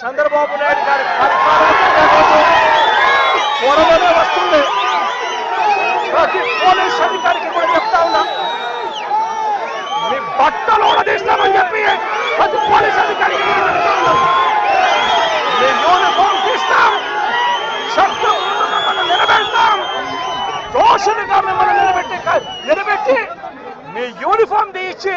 చంద్రబాబు నాయుడు గారి త్వరలోనే వస్తుంది. ప్రతి పోలీస్ అధికారికి కూడా చెప్తా ఉన్నా. మీ బట్టలు ఊడదీస్తామని చెప్పి ప్రతి పోలీస్ అధికారికి కూడా చెప్తా ఉన్నా. మీ యూనిఫామ్ తీస్తాం. చట్టం ముందు మిమ్మల్ని నిలబెడతాం. దోషులుగా మిమ్మల్ని నిలబెట్టి నిలబెట్టి మీ యూనిఫామ్ తీయించి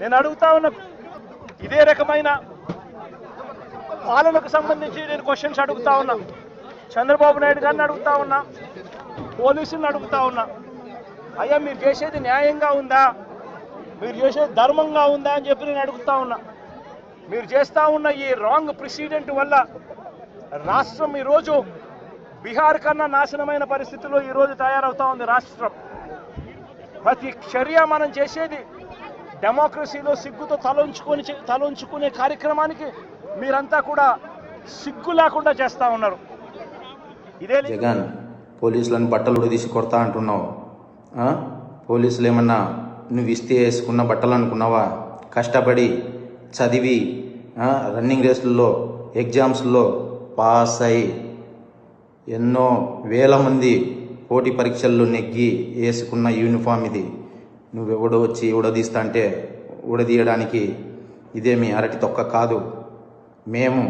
నేను అడుగుతా ఉన్నా. ఇదే రకమైన పాలనకు సంబంధించి నేను క్వశ్చన్స్ అడుగుతా ఉన్నా. చంద్రబాబు నాయుడు గారిని అడుగుతా ఉన్నా. పోలీసులను అడుగుతా ఉన్నా. అయ్యా మీరు చేసేది న్యాయంగా ఉందా? మీరు చేసేది ధర్మంగా ఉందా అని చెప్పి నేను అడుగుతా ఉన్నా. మీరు చేస్తూ ఉన్న ఈ రాంగ్ ప్రెసిడెంట్ వల్ల రాష్ట్రం ఈరోజు బీహార్ కన్నా నాశనమైన పరిస్థితిలో ఈరోజు తయారవుతా ఉంది రాష్ట్రం. ప్రతి చర్య మనం చేసేది డెమోక్రసీలో సిగ్గుతో తలంచుకొని తలంచుకునే కార్యక్రమానికి మీరంతా కూడా సిగ్గు లేకుండా చేస్తా ఉన్నారు. ఇదే జగన్ పోలీసులను బట్టలు తీసి కొడతా అంటున్నావు. పోలీసులు ఏమన్నా నువ్వు ఇస్తే వేసుకున్న బట్టలు అనుకున్నావా? కష్టపడి చదివి రన్నింగ్ రేసుల్లో ఎగ్జామ్స్లో పాస్ అయి ఎన్నో వేల మంది పోటీ పరీక్షల్లో నెగ్గి వేసుకున్న యూనిఫామ్ ఇది. నువ్వెవడో వచ్చి ఉడదీస్తా అంటే ఉడదీయడానికి ఇదేమి అరటి తొక్క కాదు. మేము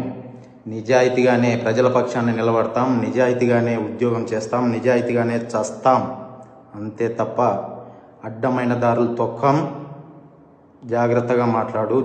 నిజాయితీగానే ప్రజల పక్షాన్ని నిలబడతాం నిజాయితీగానే ఉద్యోగం చేస్తాం నిజాయితీగానే చస్తాం. అంతే తప్ప అడ్డమైన దారులు తొక్కం. జాగ్రత్తగా మాట్లాడు.